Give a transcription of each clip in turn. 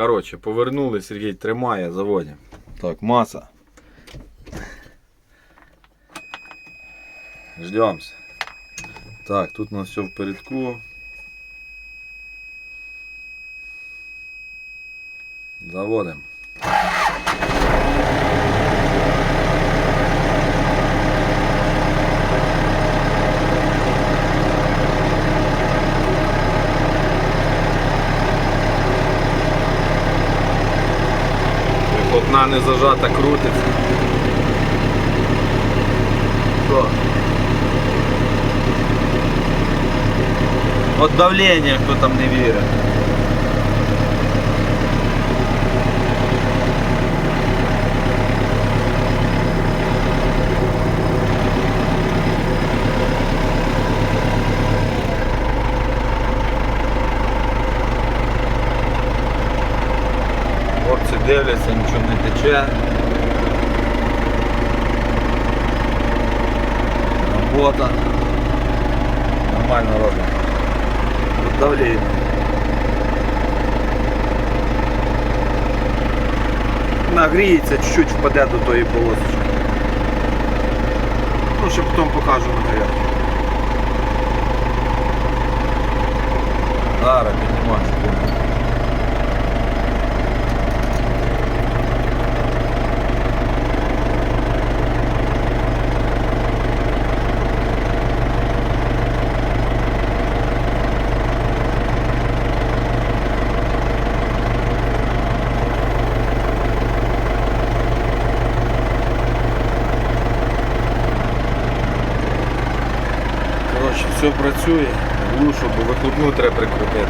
Коротше, повернули, Сергій тримає, заводимо. Так, маса. Ждемся. Так, тут у нас все в порядку. Заводим. Вихлопна не зажата, крутиться. Що? От давлення, хто там не вірить. Дивляться, нічого не тече. Робота. Нормально робимо. Тут давлення. Нагріється, чуть-чуть впаде до тої полосочки. Ну, ще потім покажу на гарячу. Зараз піднімаю. Коротше, все працює. Глушу, бо вихлопну треба прикрутити.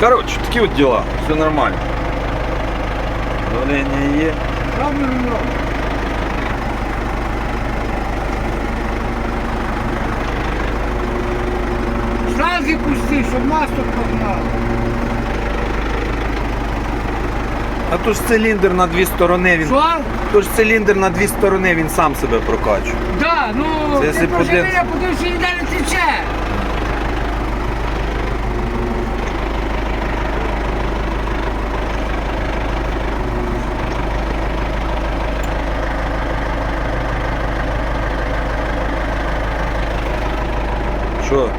Коротше, такі от діла, все нормально. Давлення є. Шланги пусти, щоб масло погнало. А то ж циліндр на дві сторони, він. Що? То ж циліндр на дві сторони, він сам себе прокачує. Да, ну Це ти якщо поживи, я подивився, ніде не тече. Що?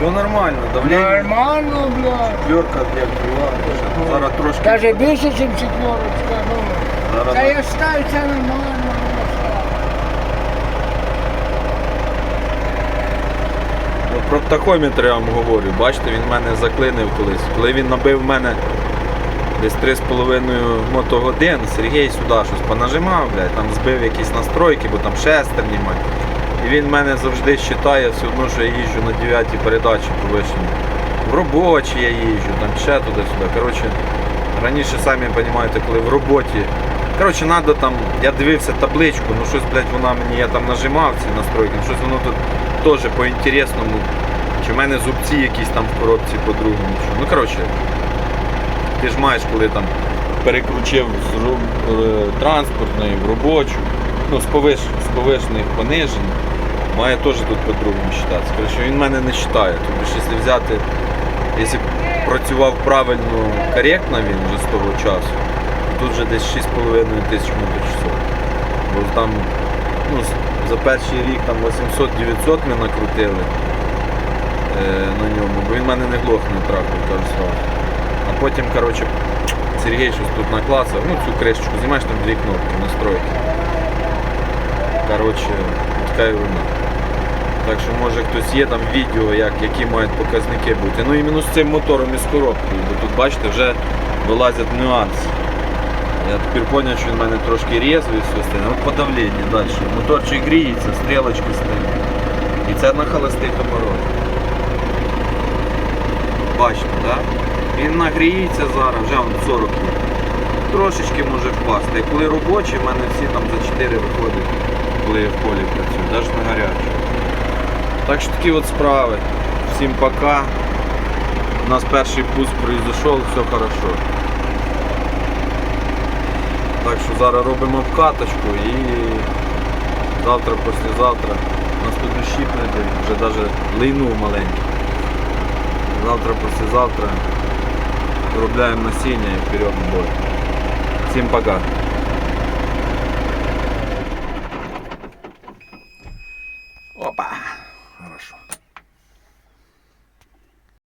Все нормально, давлення. Нормально, блядь. Четверка як була. Зараз трошки. Даже більше, ніж четверочка, ну. Зараз Та я вважаю, це нормально. ну, про тахометр я вам говорю. Бачите, він мене заклинив колись. Коли він набив мене десь 3,5 мотогодин, Сергій сюди щось понажимав, блядь, там збив якісь настройки, бо там шестерні мать. І він мене завжди вважає все одно, що я їжджу на 9 передачі повишені. В робочі я їжджу, там ще туди-сюди. Коротше, раніше самі розумієте, коли в роботі. Коротше, треба там, я дивився табличку, ну щось, блядь, вона мені, я там нажимав ці настройки, щось воно тут теж по-інтересному. Чи в мене зубці якісь там в коробці по-другому. Ну коротше, ти ж маєш, коли там переключив з ру- е, транспортної в робочу, ну з повишених понижень, має теж тут по-другому вважатися. Коротше, він мене не вважає. Тобто, ж, якщо взяти, якщо працював правильно, коректно він вже з того часу, тут вже десь 6,5 тисяч моточасов. Бо там ну, за перший рік там 800-900 ми накрутили е, на ньому, бо він мене не глохне трактор, сразу. А потім, коротше, Сергій щось тут наклацав, ну цю кришечку, знімаєш там дві кнопки, настройки. Коротше, така ерунда. Так що може хтось є там відео, як, які мають показники бути. Ну іменно з цим мотором і з коробкою, бо тут бачите, вже вилазять нюанси. Я тепер зрозумів, що він в мене трошки різвий все. От подавлення далі. Моторчик гріється, стрілочки стоять. І це на холостих оборотах. Бачите, так? Він нагріється зараз, вже он 40 є. Трошечки може впасти. Коли робочі, в мене всі там за 4 виходять, коли я в полі працюю, навіть на гарячу. Так що такі от справи. Всім пока. У нас перший пуск пройшов, все хорошо. Так що зараз робимо обкаточку і завтра, післязавтра нас тут щіпне вже навіть лейнув маленький. Завтра, післязавтра виробляємо насіння і вперед в бой. Всім пока.